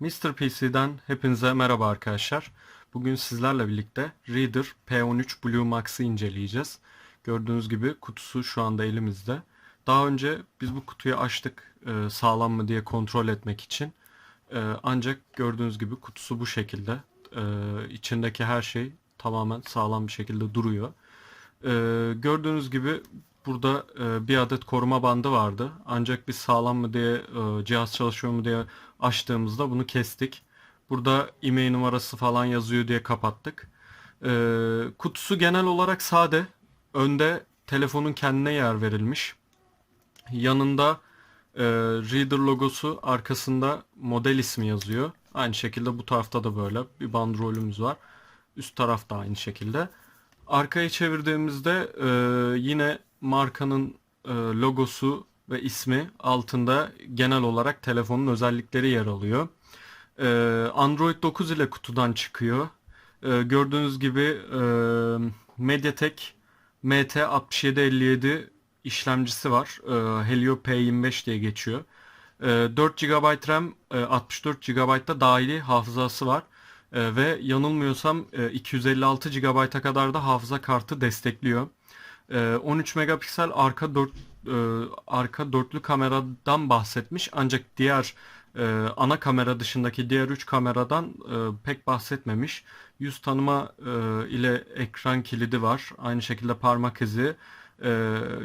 Mr. PC'den hepinize merhaba arkadaşlar. Bugün sizlerle birlikte Reader P13 Blue Max'ı inceleyeceğiz. Gördüğünüz gibi kutusu şu anda elimizde. Daha önce biz bu kutuyu açtık e, sağlam mı diye kontrol etmek için. E, ancak gördüğünüz gibi kutusu bu şekilde. E, içindeki her şey tamamen sağlam bir şekilde duruyor. Gördüğünüz gibi burada e, bir adet koruma bandı vardı. Ancak biz sağlam mı diye e, cihaz çalışıyor mu diye açtığımızda bunu kestik. Burada e-mail numarası falan yazıyor diye kapattık. E, kutusu genel olarak sade. Önde telefonun kendine yer verilmiş. Yanında e, Reader logosu arkasında model ismi yazıyor. Aynı şekilde bu tarafta da böyle bir bandrolümüz var. Üst tarafta aynı şekilde. Arkayı çevirdiğimizde e, yine markanın e, logosu ve ismi altında genel olarak telefonun özellikleri yer alıyor. E, Android 9 ile kutudan çıkıyor. E, gördüğünüz gibi e, MediaTek MT6757 işlemcisi var. E, Helio P25 diye geçiyor. E, 4 GB RAM, e, 64 GB da dahili hafızası var. E, ve yanılmıyorsam e, 256 GB'a kadar da hafıza kartı destekliyor. E, 13 megapiksel arka 4 e, arka dörtlü kameradan bahsetmiş ancak diğer e, ana kamera dışındaki diğer 3 kameradan e, pek bahsetmemiş. Yüz tanıma ile ekran kilidi var. Aynı şekilde parmak izi.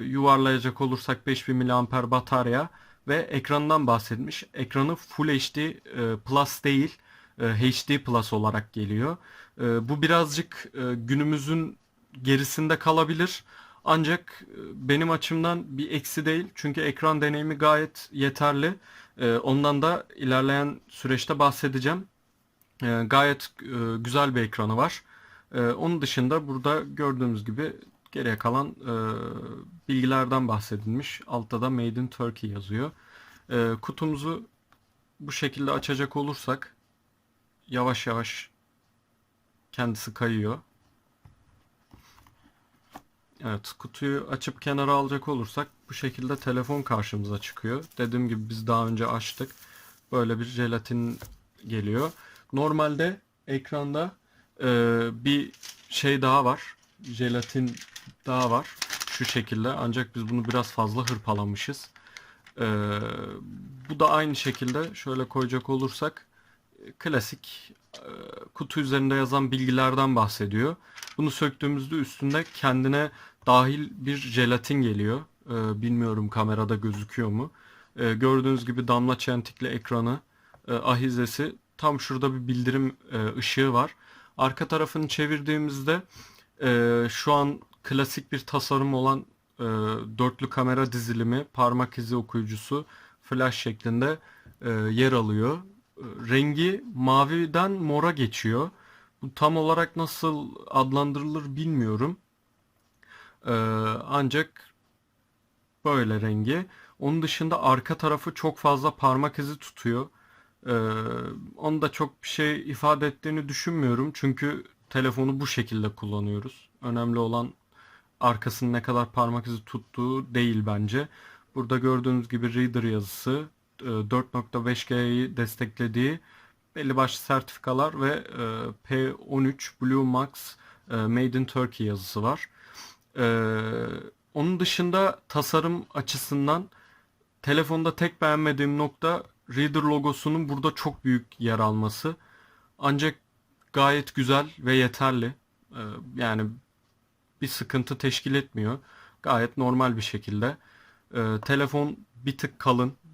Yuvarlayacak olursak 5000 mAh batarya ve ekranından bahsetmiş. Ekranı Full HD e, Plus değil, HD Plus olarak geliyor. Bu birazcık günümüzün gerisinde kalabilir. Ancak e, benim açımdan bir eksi değil. Çünkü ekran deneyimi gayet yeterli. E, Ondan da ilerleyen süreçte bahsedeceğim. E, Gayet güzel bir ekranı var. Onun dışında burada gördüğümüz gibi geriye kalan bilgilerden bahsedilmiş. Altta da Made in Turkey yazıyor. Kutumuzu bu şekilde açacak olursak yavaş yavaş kendisi kayıyor. Evet, kutuyu açıp kenara alacak olursak bu şekilde telefon karşımıza çıkıyor. Dediğim gibi biz daha önce açtık. Böyle bir jelatin geliyor. Normalde ekranda e, bir şey daha var. Jelatin daha var. Şu şekilde. Ancak biz bunu biraz fazla hırpalamışız. E, bu da aynı şekilde şöyle koyacak olursak klasik e, kutu üzerinde yazan bilgilerden bahsediyor. Bunu söktüğümüzde üstünde kendine dahil bir jelatin geliyor. E, bilmiyorum kamerada gözüküyor mu. E, gördüğünüz gibi damla çentikli ekranı, e, ahizesi tam şurada bir bildirim e, ışığı var. Arka tarafını çevirdiğimizde şu an klasik bir tasarım olan dörtlü kamera dizilimi, parmak izi okuyucusu, flash şeklinde yer alıyor. Rengi maviden mora geçiyor. Bu tam olarak nasıl adlandırılır bilmiyorum. E, ancak böyle rengi. Onun dışında arka tarafı çok fazla parmak izi tutuyor. E, onu da çok bir şey ifade ettiğini düşünmüyorum. Çünkü telefonu bu şekilde kullanıyoruz. Önemli olan arkasının ne kadar parmak izi tuttuğu değil bence. Burada gördüğünüz gibi Reader yazısı, 4.5G'yi desteklediği belli başlı sertifikalar ve e, P13 Blue Max e, Made in Turkey yazısı var. E, onun dışında tasarım açısından telefonda tek beğenmediğim nokta Reader logosunun burada çok büyük yer alması. Ancak gayet güzel ve yeterli. E, yani bir sıkıntı teşkil etmiyor. Gayet normal bir şekilde. E, telefon bir tık kalın e,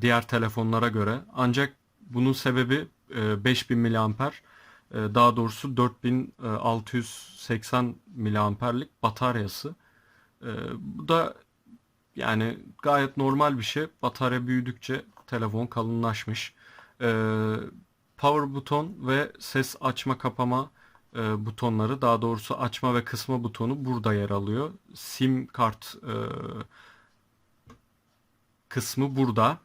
diğer telefonlara göre. Ancak bunun sebebi e, 5000 mAh e, daha doğrusu 4680 mAh'lik bataryası. E, bu da yani gayet normal bir şey. Batarya büyüdükçe telefon kalınlaşmış. E, power buton ve ses açma kapama e, butonları daha doğrusu açma ve kısma butonu burada yer alıyor. SIM kart e, kısmı burada.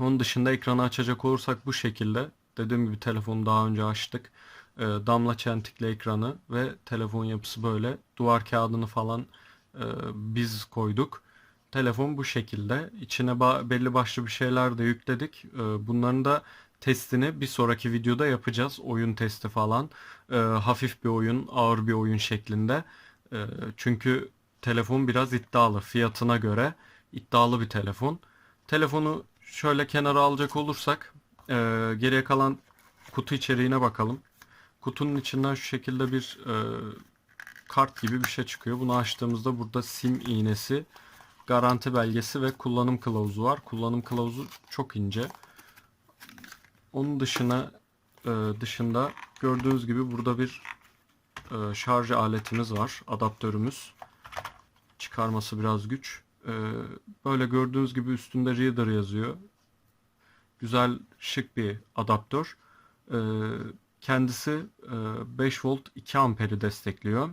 Onun dışında ekranı açacak olursak bu şekilde. Dediğim gibi telefonu daha önce açtık. E, damla çentikli ekranı ve telefon yapısı böyle. Duvar kağıdını falan e, biz koyduk. Telefon bu şekilde. İçine belli başlı bir şeyler de yükledik. E, bunların da testini bir sonraki videoda yapacağız. Oyun testi falan. Ee, hafif bir oyun, ağır bir oyun şeklinde. Ee, çünkü telefon biraz iddialı. Fiyatına göre iddialı bir telefon. Telefonu şöyle kenara alacak olursak e, geriye kalan kutu içeriğine bakalım. Kutunun içinden şu şekilde bir e, kart gibi bir şey çıkıyor. Bunu açtığımızda burada sim iğnesi, garanti belgesi ve kullanım kılavuzu var. Kullanım kılavuzu çok ince. Onun dışına e, dışında gördüğünüz gibi burada bir e, şarj aletimiz var. Adaptörümüz. Çıkarması biraz güç. E, böyle gördüğünüz gibi üstünde Reader yazıyor. Güzel şık bir adaptör. E, kendisi e, 5 volt 2 amperi destekliyor.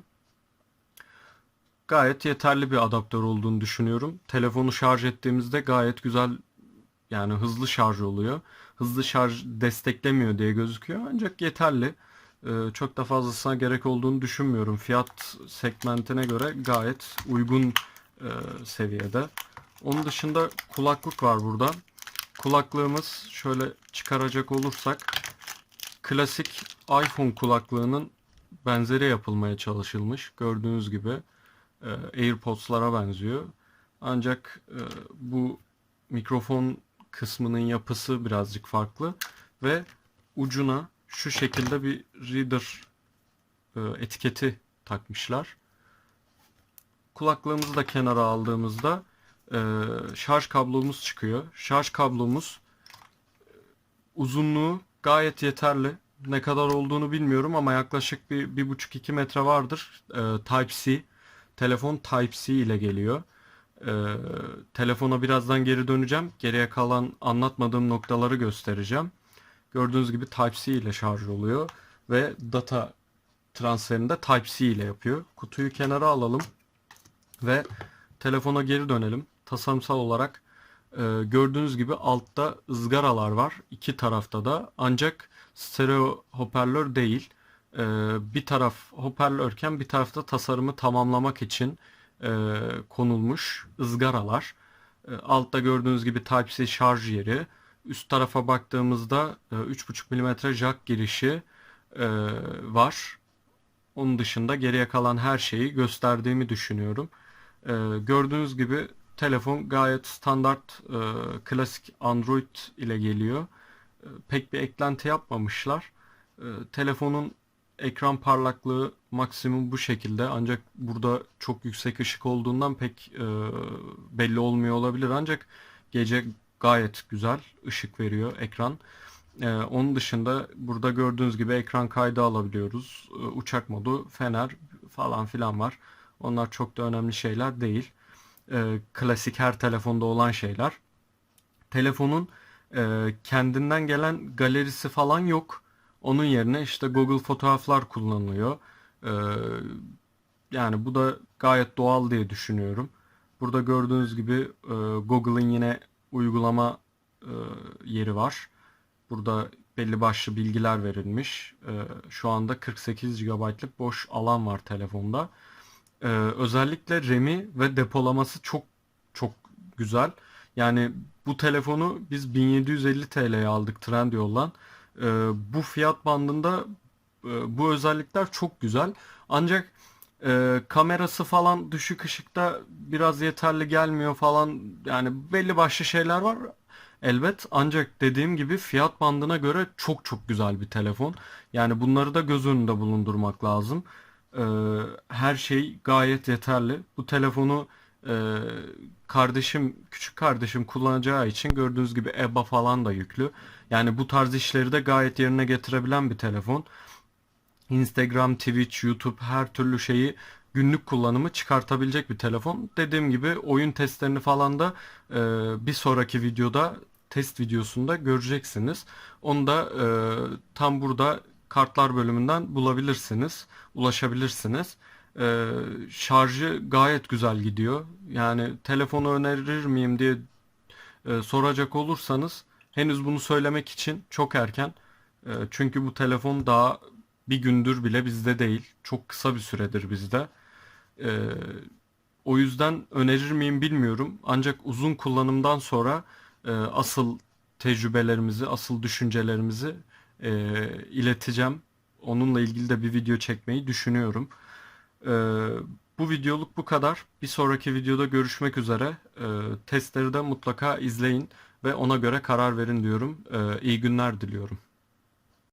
Gayet yeterli bir adaptör olduğunu düşünüyorum. Telefonu şarj ettiğimizde gayet güzel yani hızlı şarj oluyor. Hızlı şarj desteklemiyor diye gözüküyor ancak yeterli. Ee, çok da fazlasına gerek olduğunu düşünmüyorum. Fiyat segmentine göre gayet uygun e, seviyede. Onun dışında kulaklık var burada. Kulaklığımız şöyle çıkaracak olursak klasik iPhone kulaklığının benzeri yapılmaya çalışılmış. Gördüğünüz gibi e, AirPods'lara benziyor. Ancak e, bu mikrofon kısmının yapısı birazcık farklı ve ucuna şu şekilde bir reader e, etiketi takmışlar. Kulaklığımızı da kenara aldığımızda e, şarj kablomuz çıkıyor. Şarj kablomuz e, uzunluğu gayet yeterli. Ne kadar olduğunu bilmiyorum ama yaklaşık bir, bir buçuk iki metre vardır. E, Type-C. Telefon Type-C ile geliyor. Ee, telefona birazdan geri döneceğim. Geriye kalan anlatmadığım noktaları göstereceğim. Gördüğünüz gibi Type-C ile şarj oluyor ve data transferini de Type-C ile yapıyor. Kutuyu kenara alalım ve telefona geri dönelim. Tasarımsal olarak e, gördüğünüz gibi altta ızgaralar var. iki tarafta da ancak stereo hoparlör değil. E, bir taraf hoparlörken bir tarafta tasarımı tamamlamak için e, konulmuş ızgaralar. E, altta gördüğünüz gibi Type-C şarj yeri. Üst tarafa baktığımızda e, 3.5 mm jack girişi e, var. Onun dışında geriye kalan her şeyi gösterdiğimi düşünüyorum. E, gördüğünüz gibi telefon gayet standart e, klasik Android ile geliyor. E, pek bir eklenti yapmamışlar. E, telefonun ekran parlaklığı maksimum bu şekilde ancak burada çok yüksek ışık olduğundan pek e, belli olmuyor olabilir ancak gece gayet güzel ışık veriyor ekran. E, onun dışında burada gördüğünüz gibi ekran kaydı alabiliyoruz. E, uçak modu, fener falan filan var. Onlar çok da önemli şeyler değil. E, klasik her telefonda olan şeyler. Telefonun e, kendinden gelen galerisi falan yok. Onun yerine işte Google fotoğraflar kullanılıyor. Ee, yani bu da gayet doğal diye düşünüyorum. Burada gördüğünüz gibi e, Google'ın yine uygulama e, yeri var. Burada belli başlı bilgiler verilmiş. E, şu anda 48 GB'lık boş alan var telefonda. E, özellikle RAM'i ve depolaması çok çok güzel. Yani bu telefonu biz 1750 TL'ye aldık Trendyol'dan. E, bu fiyat bandında e, bu özellikler çok güzel. Ancak e, kamerası falan düşük ışıkta biraz yeterli gelmiyor falan. Yani belli başlı şeyler var elbet. Ancak dediğim gibi fiyat bandına göre çok çok güzel bir telefon. Yani bunları da göz önünde bulundurmak lazım. E, her şey gayet yeterli. Bu telefonu e, kardeşim, küçük kardeşim kullanacağı için gördüğünüz gibi EBA falan da yüklü. Yani bu tarz işleri de gayet yerine getirebilen bir telefon. Instagram, Twitch, YouTube her türlü şeyi günlük kullanımı çıkartabilecek bir telefon. Dediğim gibi oyun testlerini falan da e, bir sonraki videoda test videosunda göreceksiniz. Onu da e, tam burada kartlar bölümünden bulabilirsiniz, ulaşabilirsiniz. E, şarjı gayet güzel gidiyor. Yani telefonu önerir miyim diye e, soracak olursanız henüz bunu söylemek için çok erken. E, çünkü bu telefon daha bir gündür bile bizde değil. Çok kısa bir süredir bizde. E, o yüzden önerir miyim bilmiyorum. Ancak uzun kullanımdan sonra e, asıl tecrübelerimizi, asıl düşüncelerimizi e, ileteceğim. Onunla ilgili de bir video çekmeyi düşünüyorum. E, bu videoluk bu kadar. Bir sonraki videoda görüşmek üzere. E, testleri de mutlaka izleyin ve ona göre karar verin diyorum. E, iyi günler diliyorum.